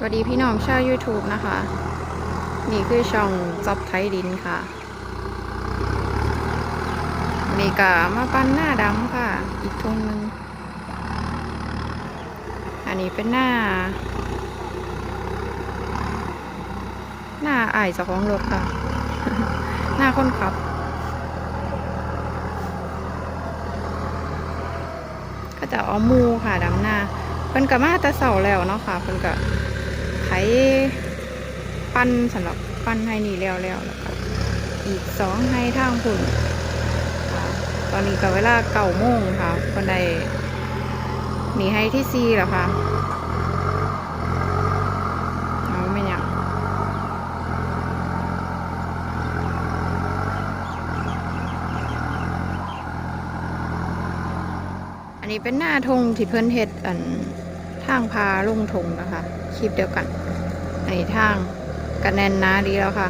สวัสดีพี่น้องชาว YouTube นะคะ นี่คือช่องจอบไทยดินค่ะนี่กะมาปั้นหน้าดำค่ะ อีกทงหนึ่งอันนี้เป็นหน้า หน้าอายเจ้าของรถค่ะ หน้าคนขับก็จะเอามูค่ะดำหน้าเพิ่นก็มาแต่เสาแล้วเนาะค่ะเพิ่นก็ ไถปั้นสำหรับปั้นให้นี่แล้วแล้วแล้วก็อีกสองให้ทางคุณตอนนี้ก็เวลาเก่าโมงค่ะคนใดหนีให้ที่ซีแล้วค่ะเอาไม่ยังอันนี้เป็นหน้าธงที่เพิ่นเฮ็ดอัน ทางพาลุงธงนะคะคลิปเดียวกันอันทางกันแน่นนาดีแล้วค่ะ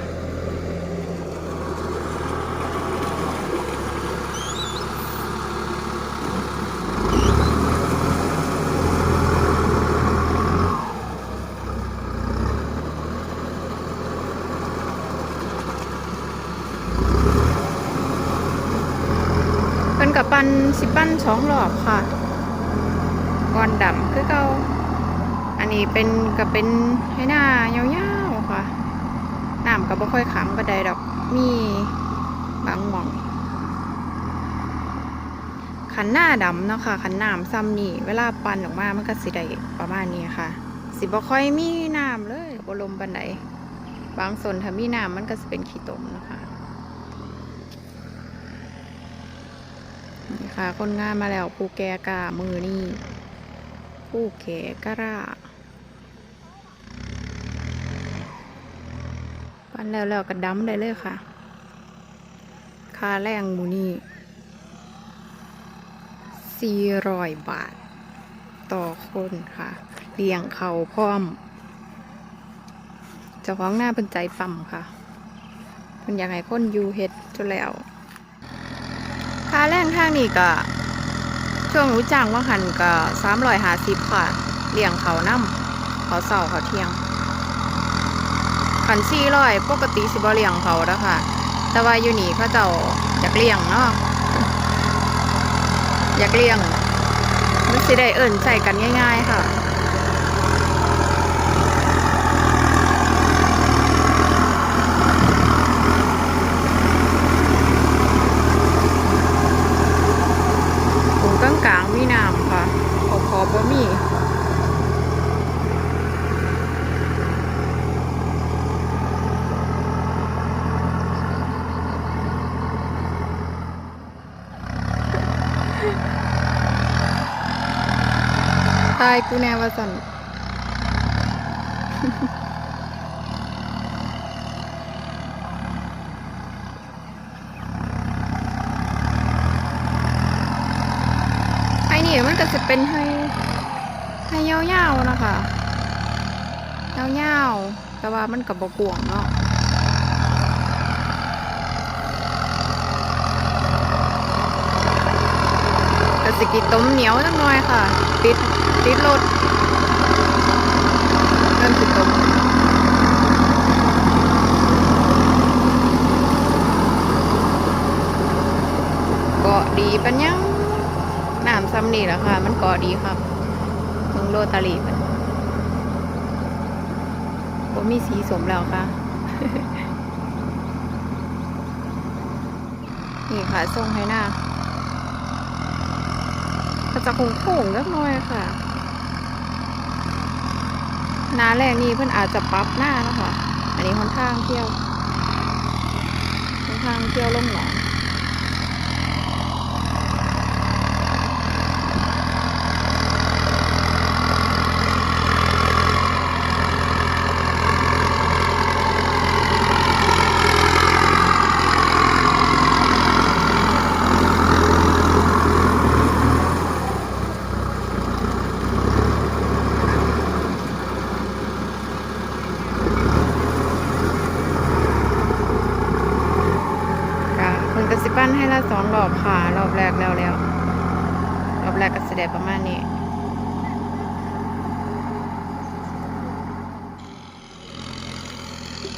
เป็นกับปันสิปั้นสองรอบค่ะ กอนดำคือเก่าอันนี้เป็นกับเป็นให้หน้ายาวๆค่ะน้ำก็บ่ค่อยขังบันไดดอกมีบางหม่องขันหน้าดำเนาะค่ะขันน้ำซ้ำนี่เวลาปั่นออกมามันก็สิได้ประมาณนี้ค่ะ สิบ่ค่อยมีน้ำเลยบ่ลมบันไดบางส่วนถ้ามีน้ำมันก็จะเป็นขี้ตมนะคะนี่ค่ะ คนงานมาแล้วผู้แกกามือนี่ ผู้แขกะร่าปันแล้วแล้วก็ดั้มได้เลยค่ะ ค่าแรงมูนี่สี่ร้อยบาท ต่อคนค่ะเลี้ยงเขาพร้อมเจ้าของหน้าเป็นใจปั๊มค่ะเพิ่นอยากให้คนอยู่เฮ็ดจนแล้วค่าแรงทางนี้ก็ ช่วงรู้จังว่าหันก็สามร้อยหาสิบค่ะเลี้ยงเขาน้ำเขาเสาเขาเที่ยงขันสี่ร้อยปกติสิบเลี้ยงเขาแล้วค่ะ แต่ว่าอยู่นี่เขาเจ้าอยากเลี้ยงเนาะอยากเลี้ยงมันสิได้เอิ่นใส่กันง่าย ๆ ค่ะ ตรงกลางกลางๆมีน้ำค่ะ ขอบขอบบ่มี ตาย กูแนวสันไอ้นี่มันก็จะเป็นให้ให้ยาวๆนะคะยาวๆแต่ว่ามันกับบกวงเนาะกระ สกิต้มเหนียวจังหน่อยค่ะ ติดติดรถเริ่มสิต้มเกาะดีปัญญังน้ำซ้ำนี่แหละค่ะ มันเกาะดีครับมึงโรตารีมันผมมีสีสมแล้วค่ะนี่ค่ะทรงให้หน้า จะคงโค้งเล็กน้อยค่ะหน้าแรกนี้เพื่อนอาจจะปรับหน้านะคะ อันนี้ค่อนข้างเที่ยวค่อนข้างเที่ยวลงหนอง ค่ะคุณกสิปั้นให้ละสองรอบค่ะ รอบแรกแล้วแล้ว ร อบแรกก็แสดประมาณนี้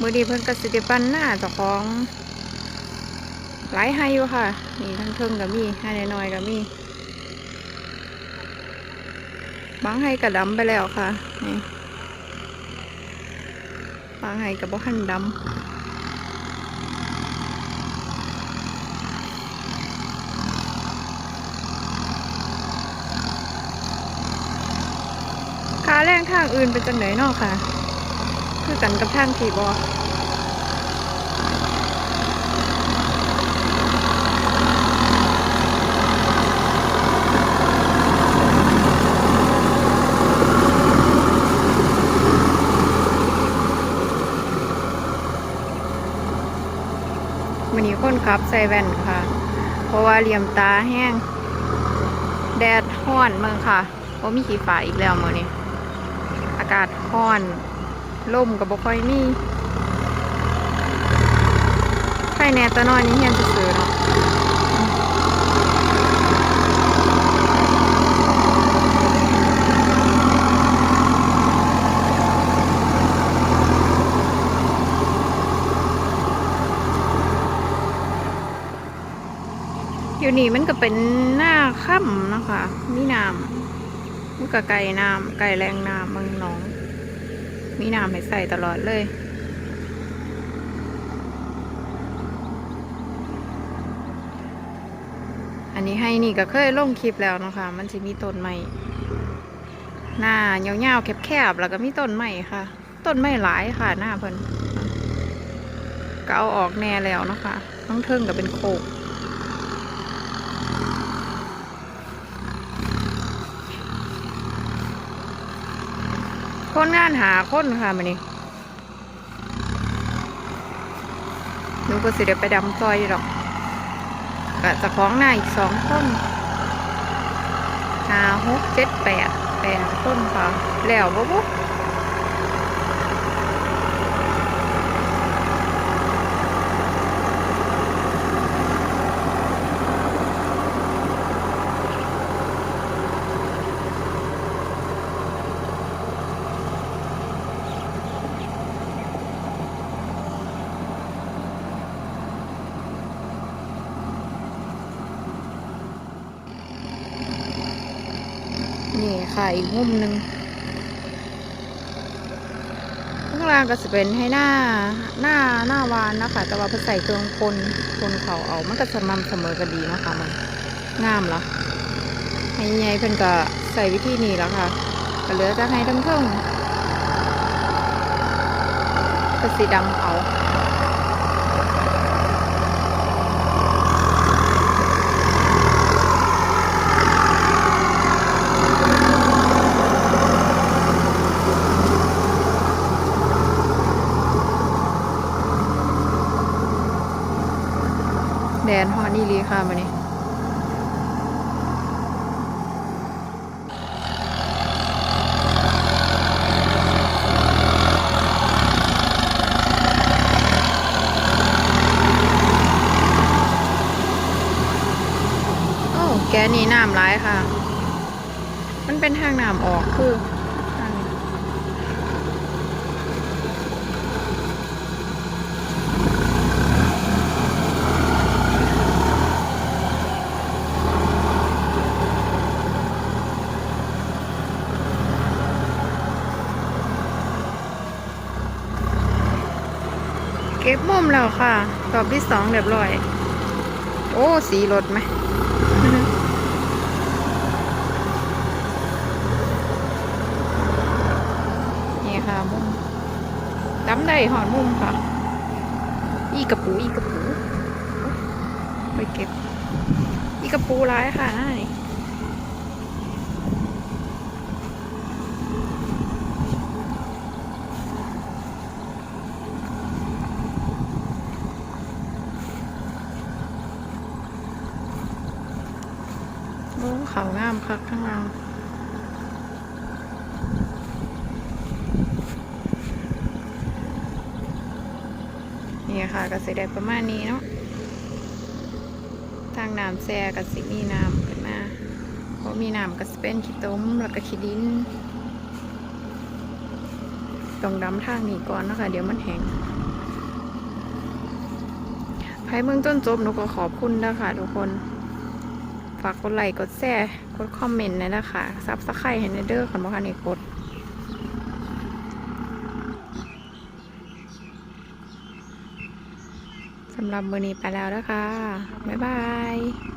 มือดีเพิ่นก็สิได้ปั้นหน้าเจ้าของหลายให้อยู่ค่ะ นี่ทั้งเทิงก็มีให้น้อยๆก็มีบางให้กระดำไปแล้วค่ะ นี่บางให้กับบ่หันดำ แรงทางอื่นเป็นจังไหนนาะค่ะ คือกันกับทางที่บอมันนี้คนขับใส่แว่นค่ะ เพราะว่าเหลี่ยมตาแห้ง แดดห้อนเมืองค่ะเพราะมีขี้ฟ้าอีกแล้วมือนี้ากาศห้อนลมกับบ่ค่อยมีไข่แน่ตะนอนนี้เฮียนซื่อเนาะอยู่นี่มันก็เป็นหน้าค่ำนะคะมีน้ำมันก็ไก่น้ำไก่แรงน้ำ มืองหนอง มีน้ำให้ใส่ตลอดเลยอันนี้ให้นี่ก็เคยลงคลิปแล้วนะคะ มันจะมีต้นไม้หน้าเงาวๆแคบๆแล้วก็มีต้นไม้ค่ะ ต้นไม้หลายค่ะหน้าเพิ่นก็เอาออกแน่แล้วนะคะทั้งเทิงก็เป็นโคก คนงานหาคนค่ะมันนี่หนูก็สิเดี๋ยวไปดำซอยหรอกกะจะคล้องหน้าอีกสองคนหาหกเจ็ดแปดแปดคนค่ะ แล้วบุ๊บ นี่ค่ะอีกมุมหนึ่งข้างล่างก็จะเป็นให้หน้าหน้าหน้าวานนะคะ แต่ว่าเพื่อใส่เครื่องคนคนเขาเอา มันก็สม่ำเสมอกันดีนะคะมันงามเหรอให้ใหญ่เพิ่นก็ใส่วิธีนี้แล้วค่ะก็เหลือจะให้ทั้งเทิงก็สีดำเอา นฮอนี่ลีค่ะมานี่โอ้แกนี่น้ำร้ายค่ะ มันเป็นทางน้ำออกคือทางนี้เก็บมุมแล้วค่ะรอบที่สองเรียบร้อย โอ้ สีรถไหมนี่ค่ะมุมจำได้หอนมุมค่ะ อีกระปูอีกระปูไปเก็บ อีกระปูร้ายค่ะหน้านี่โอ้ เขางามคักข้างล่างนี่ค่ะก็สิได้ประมาณนี้เนาะทางน้ำแซ่ก็สิมีน้ำขึ้นมาเพราะมีน้ำก็สเป็นขี้ต้มแล้วก็ขี้ดินต้องดำทางนี้ก่อนนะคะ เดี๋ยวมันแห้งใครเมืองต้นจบหนูก็ขอบคุณนะคะทุกคน ฝากกดไลค์กดแชร์กดคอมเมนต์นะนะคะซับสไครต์ให้ในเด้อคันบ่คันได้กดสำหรับมือนี้ไปแล้วนะคะ บ๊ายบาย